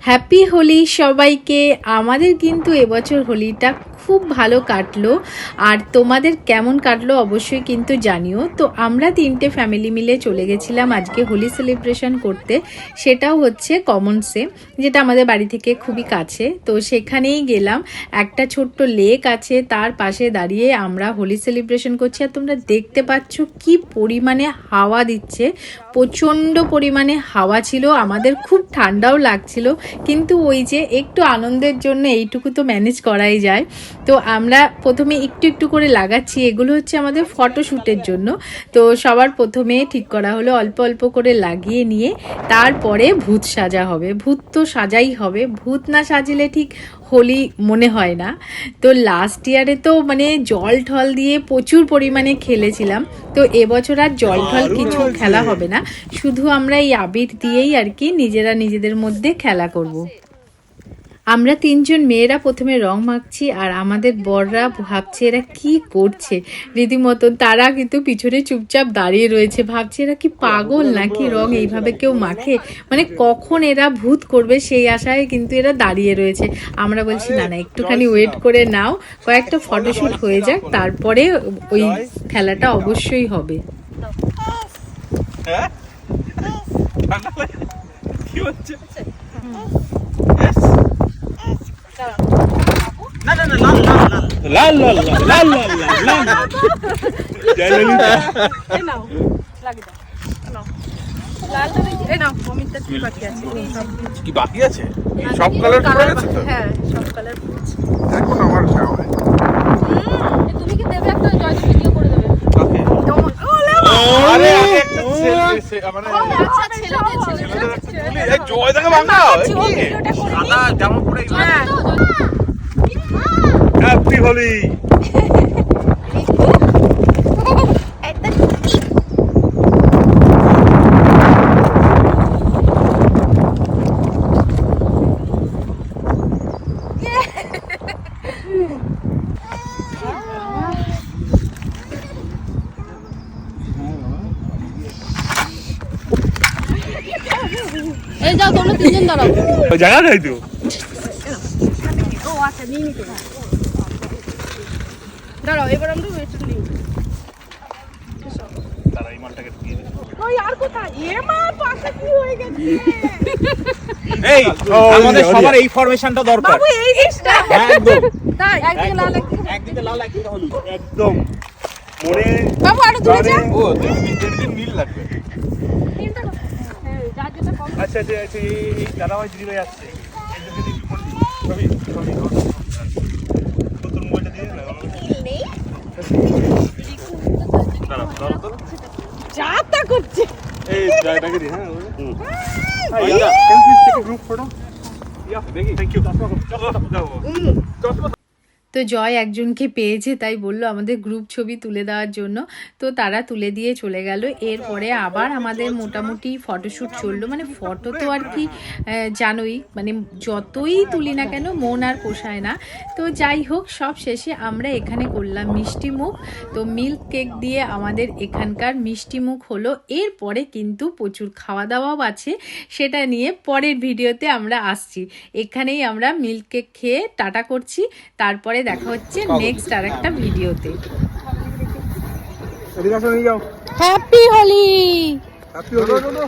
Happy Holi সবাইকে। আমাদের কিন্তু এবছর হোলিটা খুব ভালো কাটলো। আর তোমাদের কেমন কাটলো অবশ্যই কিন্তু জানিও। তো আমরা তিনটে ফ্যামিলি মিলে চলে গেছিলাম আজকে হোলি সেলিব্রেশন করতে। সেটাও হচ্ছে কমনসে যেটা আমাদের বাড়ি থেকে খুবই কাছে। তো সেখানেই গেলাম। একটা ছোট্ট লেক আছে, তার পাশে দাঁড়িয়ে আমরা হোলি সেলিব্রেশন করছি। আর তোমরা দেখতে পাচ্ছ কি পরিমাণে হাওয়া দিচ্ছে। প্রচণ্ড পরিমাণে হাওয়া ছিল। আমাদের খুব ঠান্ডাও লাগছিল। কিন্তু ওই যে একটু আনন্দের জন্য এইটুকু তো ম্যানেজ করাই যায়। তো আমরা প্রথমে একটু একটু করে লাগাচ্ছি। এগুলো হচ্ছে আমাদের ফটোশ্যুটের জন্য। তো সবার প্রথমে ঠিক করা হলো অল্প অল্প করে লাগিয়ে নিয়ে তারপরে ভূত সাজা হবে। ভূত তো সাজাই হবে। ভূত না সাজিলে ঠিক হোলি মনে হয় না। তো লাস্ট ইয়ারে তো মানে জল ঠল দিয়ে প্রচুর পরিমাণে খেলেছিলাম। তো এবছর আর জল ঠল কিছু খেলা হবে না। শুধু আমরা এই আবির দিয়েই আর কি নিজেরা নিজেদের মধ্যে খেলা করব। আমরা তিনজন মেয়েরা প্রথমে রং মাখছি আর আমাদের বররা ভাবছে এরা কি করছে। রীতিমতো তারা কিন্তু পিছনে চুপচাপ দাঁড়িয়ে রয়েছে। ভাবছে এরা কি পাগল নাকি রং এইভাবে কেউ মাখে? মানে কখন এরা ভূত করবে সেই আশায় কিন্তু এরা দাঁড়িয়ে রয়েছে। আমরা বলছি না না একটুখানি ওয়েট করে নাও। কয়েকটা ফটোশ্যুট হয়ে যাক তারপরে ওই খেলাটা অবশ্যই হবে। হ্যাঁ? লাগে কি হচ্ছে? না লাল লাল লাল লাল লাল লাল কালার ফুল হ্যাঁ সব কালার আছে তুমি কি দেবে একটা জয়দেব জয় দেখে বাংলাও সাদা জামা পরে হ্যাঁ। হ্যাপি হোলি। এই যাও তোমরা তিনজন দাঁড়াও। জায়গা নাই তো? দাঁড়াও এবার আমরা ওয়েট নিই। তারা এই মালটাকে ঢুকিয়ে দে ওই আর কোথায়? এ মা পাশে কি হয়ে গেছে? এই আমাদের সবার এই ফরমেশনটা দরকার। বাবু এই জিনিসটা। একদম। তাই একদিকে লাল একদিকে একদিকে লাল একদিকে হলুদ। একদম। মনে বাবু আরও দূরে যা ও দেড় দিন নীল লাগবে। তিনটা আচ্ছা আচ্ছা আচ্ছা এই দাদা ভাই দিদি ভাই আসছে ছবি ছবি। তোর মোবাইলটা দিয়ে না দাঁড়াও দাঁড়াও তো। যা তা করছে। এই জায়গাটাকে দি হ্যাঁ হুম। হ্যাঁ yeah. Can please take a group photo তো জয় একজনকে পেয়েছে তাই বলল আমাদের গ্রুপ ছবি তুলে দেওয়ার জন্য। তো তারা তুলে দিয়ে চলে গেল। এরপরে আবার আমাদের মোটামুটি ফটোশ্যুট চলল। মানে ফটো তো আর কি জানোই। মানে যতই তুলি না কেন মন আর পোষায় না। তো যাই হোক সব শেষে আমরা এখানে করলাম মিষ্টি মুখ। তো মিল্ক কেক দিয়ে আমাদের এখানকার মিষ্টি মুখ হলো। এরপরে কিন্তু প্রচুর খাওয়া দাওয়াও আছে। সেটা নিয়ে পরের ভিডিওতে আমরা আসছি। এখানেই আমরা মিল্ক কেক খেয়ে টাটা করছি। তারপরে দেখা হচ্ছে নেক্সট আর একটা ভিডিওতে। Happy Holi happy Holi.